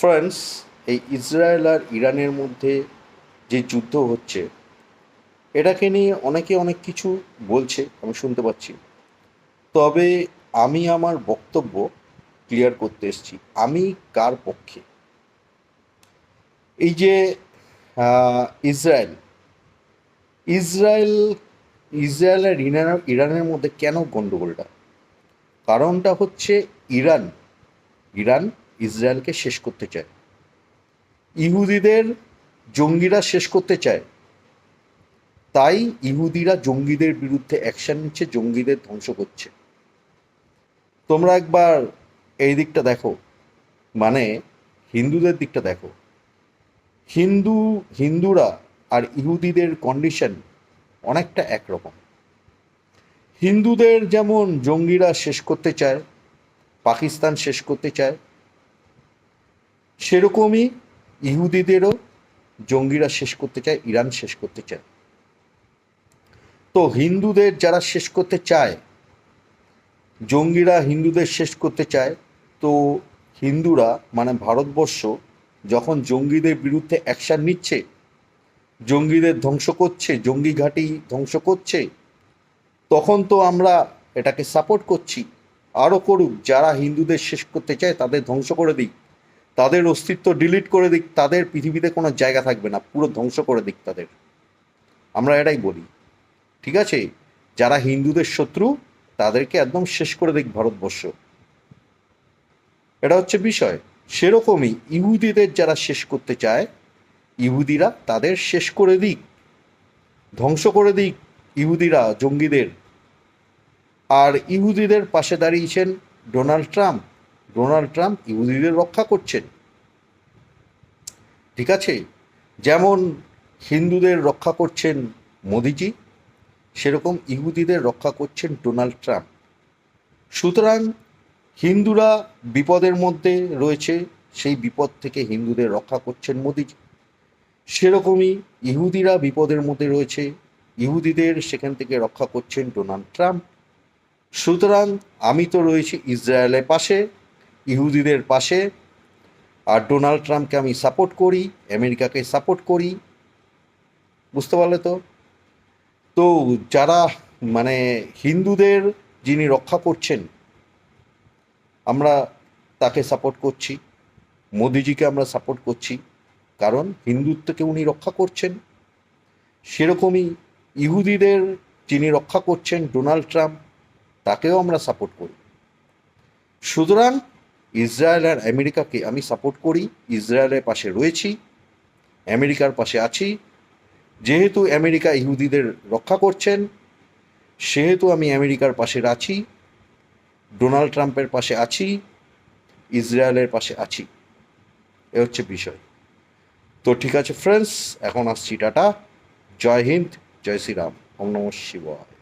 Friends এই Israel আর ইরানের মধ্যে যে যুদ্ধ হচ্ছে, এটাকে নিয়ে অনেকে অনেক কিছু বলছে, আমি শুনতে পাচ্ছি। তবে আমি আমার বক্তব্য ক্লিয়ার করতে এসেছি। আমি কার পক্ষে? এই যে ইসরায়েল ইসরায়েল ইসরায়েল আর ইরান, ইরানের মধ্যে কেন গণ্ডগোলটা কারণটা হচ্ছে ইরান। ইরান ইসরায়েলকে শেষ করতে চায়। ইহুদিদের জঙ্গিরা শেষ করতে চায়। তাই ইহুদিরা জঙ্গিদের বিরুদ্ধে অ্যাকশন নিচ্ছে, জঙ্গিদের ধ্বংস করছে। তোমরা একবার এই দিকটা দেখো। মানে হিন্দুদের দিকটা দেখো। হিন্দু, হিন্দুরা আর ইহুদিদের কন্ডিশন অনেকটা একরকম। হিন্দুদের যেমন জঙ্গিরা শেষ করতে চায়, পাকিস্তান শেষ করতে চায় সেরকমই ইহুদিদেরও জঙ্গিরা শেষ করতে চায়, ইরান শেষ করতে চায়। তো হিন্দুদের যারা শেষ করতে চায়, জঙ্গিরা হিন্দুদের শেষ করতে চায়, তো হিন্দুরা মানে ভারতবর্ষ, যখন জঙ্গিদের বিরুদ্ধে অ্যাকশান নিচ্ছে, জঙ্গিদের ধ্বংস করছে, জঙ্গি ঘাঁটি ধ্বংস করছে, তখন তো আমরা এটাকে সাপোর্ট করছি। আরও করুক, যারা হিন্দুদের শেষ করতে চায়, তাদের ধ্বংস করে দিক। তাদের অস্তিত্ব ডিলিট করে দিক, তাদের পৃথিবীতে কোনো জায়গা থাকবে না, পুরো ধ্বংস করে দিক তাদের। আমরা এটাই বলি, ঠিক আছে? যারা হিন্দুদের শত্রু, তাদেরকে একদম শেষ করে দিক ভারতবর্ষ। এটা হচ্ছে বিষয়। সেরকমই ইহুদিদের যারা শেষ করতে চায়, ইহুদিরা তাদের শেষ করে দিক, ধ্বংস করে দিক ইহুদিরা, জঙ্গিদের। আর ইহুদিদের পাশে দাঁড়িয়েছেন ডোনাল্ড ট্রাম্প। ডোনাল্ড ট্রাম্প ইহুদিদের রক্ষা করছেন। ঠিক আছে? যেমন হিন্দুদের রক্ষা করছেন মোদিজি, সেরকম ইহুদিদের রক্ষা করছেন ডোনাল্ড ট্রাম্প। সুতরাং হিন্দুরা বিপদের মধ্যে রয়েছে, সেই বিপদ থেকে হিন্দুদের রক্ষা করছেন মোদিজি। সেরকমই ইহুদিরা বিপদের মধ্যে রয়েছে, ইহুদিদের সেখান থেকে রক্ষা করছেন ডোনাল্ড ট্রাম্প। সুতরাং আমি তো রয়েছি ইসরায়েলের পাশে ইহুদিদের পাশে, আর ডোনাল্ড ট্রাম্পকে আমি সাপোর্ট করি, আমেরিকাকে সাপোর্ট করি। বুঝতে পারলে তো? তো যারা মানে হিন্দুদের যিনি রক্ষা করছেন, আমরা তাকে সাপোর্ট করছি, মোদিজিকে আমরা সাপোর্ট করছি, কারণ হিন্দুত্বকে উনি রক্ষা করছেন। সেরকমই ইহুদিদের যিনি রক্ষা করছেন ডোনাল্ড ট্রাম্প, তাকেও আমরা সাপোর্ট করি। সুতরাং ইসরায়েল আর আমেরিকাকে আমি সাপোর্ট করি, ইসরায়েলের পাশে রয়েছি, আমেরিকার পাশে আছি। যেহেতু আমেরিকা ইহুদিদের রক্ষা করছেন, সেহেতু আমি আমেরিকার পাশে আছি, ডোনাল্ড ট্রাম্পের পাশে আছি, ইসরায়েলের পাশে আছি। এ হচ্ছে বিষয়। তো ঠিক আছে ফ্রেন্ডস এখন আসছি, টাটা। জয় হিন্দ, জয় শ্রীরাম। ওম নম শিবায়।